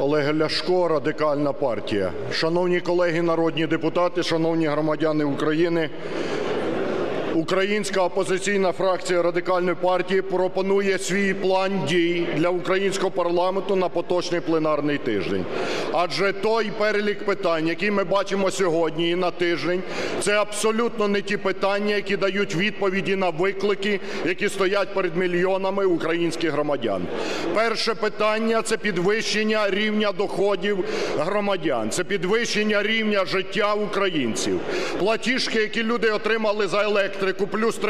Олег Ляшко, Радикальна партія. Шановні колеги народні депутати, шановні громадяни України, Українська опозиційна фракція Радикальної партії пропонує свій план дій для українського парламенту на поточний пленарний тиждень. Адже той перелік питань, який ми бачимо сьогодні і на тиждень, це абсолютно не ті питання, які дають відповіді на виклики, які стоять перед мільйонами українських громадян. Перше питання це підвищення рівня доходів громадян, це підвищення рівня життя українців. Платіжки, які люди отримали за електрику, плюс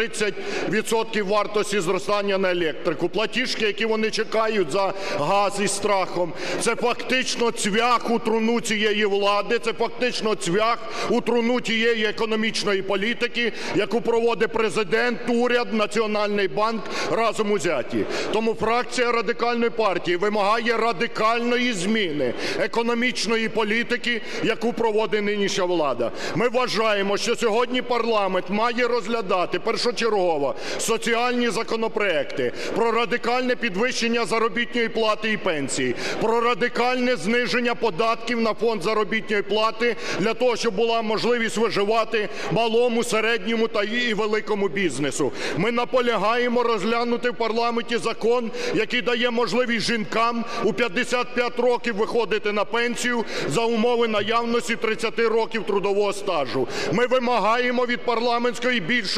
30% вартості зростання на електрику, платіжки, які вони чекають за газ із страхом, це фактично цвях у труну цієї влади, це фактично цвях у труну тієї економічної політики, яку проводить Президент, уряд, Національний банк разом узяті. Тому фракція Радикальної партії вимагає радикальної зміни економічної політики, яку проводить нинішня влада. Ми вважаємо, що сьогодні парламент має розглядати першочергово соціальні законопроекти про радикальне підвищення заробітної плати і пенсії, про радикальне зниження податків на фонд заробітної плати для того, щоб була можливість виживати малому, середньому та і великому бізнесу. Ми наполягаємо розглянути в парламенті закон, який дає можливість жінкам у 55 років виходити на пенсію за умови наявності 30 років трудового стажу. Ми вимагаємо від парламентської більшості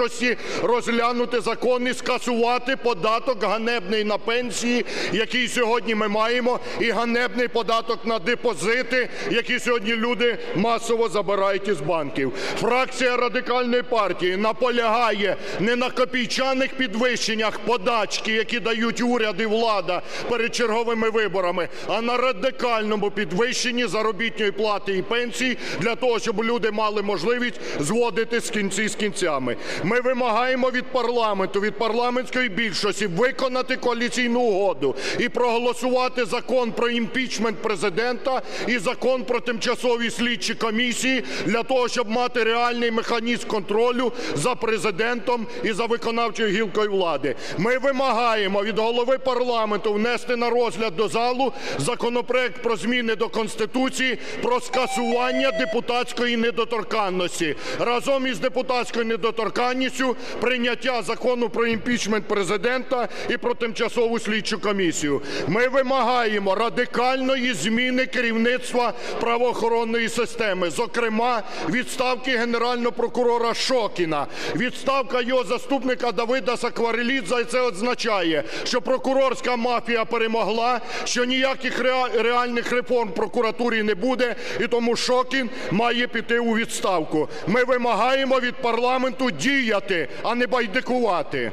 розглянути закон і скасувати податок ганебний на пенсії, який сьогодні ми маємо, і ганебний податок на депозити, які сьогодні люди масово забирають із банків. Фракція Радикальної партії наполягає не на копійчаних підвищеннях подачки, які дають уряд і влада перед черговими виборами, а на радикальному підвищенні заробітної плати і пенсій для того, щоб люди мали можливість зводити з кінці з кінцями. Ми вимагаємо від парламенту, від парламентської більшості виконати коаліційну угоду і проголосувати закон про імпічмент Президента і закон про тимчасові слідчі комісії для того, щоб мати реальний механізм контролю за Президентом і за виконавчою гілкою влади. Ми вимагаємо від голови парламенту внести на розгляд до залу законопроект про зміни до Конституції про скасування депутатської недоторканності. Разом із депутатською недоторканністю прийняття закону про імпічмент Президента і про тимчасову слідчу комісію. Ми вимагаємо радикальної зміни керівництва правоохоронної системи, зокрема відставки Генерального прокурора Шокіна, відставка його заступника Давида Сакварелідзе. Це означає, що прокурорська мафія перемогла, що ніяких реальних реформ в прокуратурі не буде, і тому Шокін має піти у відставку. Ми вимагаємо від парламенту діяти, а не байдикувати.